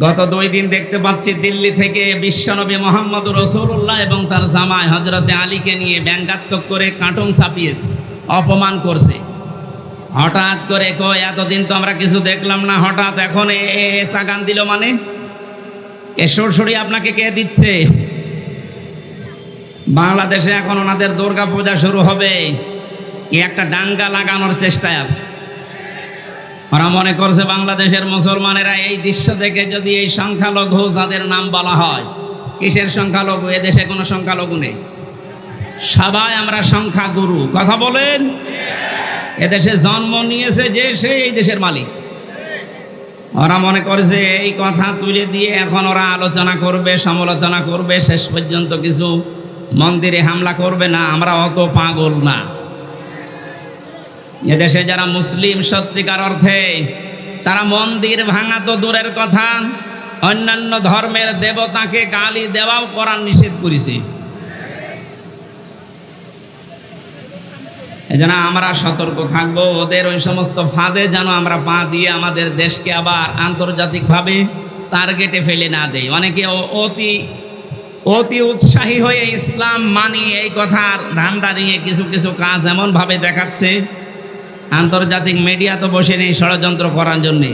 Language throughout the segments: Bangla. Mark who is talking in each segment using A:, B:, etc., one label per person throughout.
A: গত দুই দিন দেখতে পাচ্ছি দিল্লি থেকে বিশ্বনবী মোহাম্মদ রসুল্লাহ এবং তার জামাই হজরতে আলীকে নিয়ে ব্যঙ্গাত্মক করে কার্টুন ছাপিয়েছে, অপমান করছে। হঠাৎ করে কয়, এতদিন তো আমরা কিছু দেখলাম না, হঠাৎ এখন এ সাগান দিল মানে? এ সরসরি আপনাকে কে দিচ্ছে? বাংলাদেশে এখন ওনাদের দুর্গা পূজা শুরু হবে। একটা ডাঙ্গা লাগানোর চেষ্টায় আছে। ওরা মনে করছে বাংলাদেশের মুসলমানেরা এই দৃশ্য দেখে যদি এই সংখ্যালঘু যাদের নাম বলা হয়, কিসের সংখ্যালঘু? এ দেশে কোনো সংখ্যালঘু নেই। সবাই আমরা সংখ্যাগুরু। কথা বলেন? এদেশে জন্ম নিয়েছে যে সে এই দেশের মালিক। ওরা মনে করছে এই কথা তুলে দিয়ে এখন ওরা আলোচনা করবে, সমালোচনা করবে, শেষ পর্যন্ত কিছু মন্দিরে হামলা করবে। না, আমরা অত পাগল না। এদেশে যারা মুসলিম সত্যিকার অর্থে, তারা মন্দির ভাঙা তো দূরের কথা, অন্যান্য ধর্মের দেবতাকে গালি দেওয়াও করার নিষেধ করেছে। এজন্য আমরা সতর্ক থাকব, ওদের ওই সমস্ত ফাঁদে যেন আমরা পা দিয়ে আমাদের দেশকে আবার আন্তর্জাতিকভাবে টার্গেটে ফেলে না দেয় অনেকে অতি অতি উৎসাহী হয়ে ইসলাম মানি এই কথার ধান্দা নিয়ে কিছু কিছু কাজ এমনভাবে দেখাচ্ছে আন্তর্জাতিক মিডিয়া তো বসে নেই ষড়যন্ত্র করার জন্যে।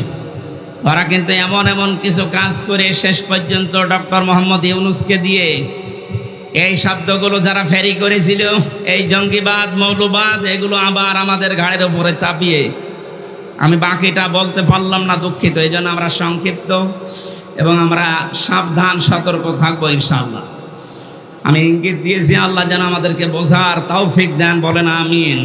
A: ওরা কিন্তু এমন এমন কিছু কাজ করে শেষ পর্যন্ত ডক্টর মোহাম্মদ ইউনুসকে দিয়ে এই শব্দগুলো যারা ফেরি করেছিল, এই জঙ্গিবাদ, মৌলবাদ, এগুলো আবার আমাদের ঘাড়ের উপরে চাপিয়ে। আমি বাকিটা বলতে পারলাম না দুঃখিত, এই জন্য আমরা সংক্ষিপ্ত এবং আমরা সাবধান, সতর্ক থাকব ইনশাআল্লাহ। আমি ইঙ্গিত দিয়েছি, আল্লাহ যেন আমাদেরকে বোঝার তাও তৌফিক দেন, বলেন আমিন।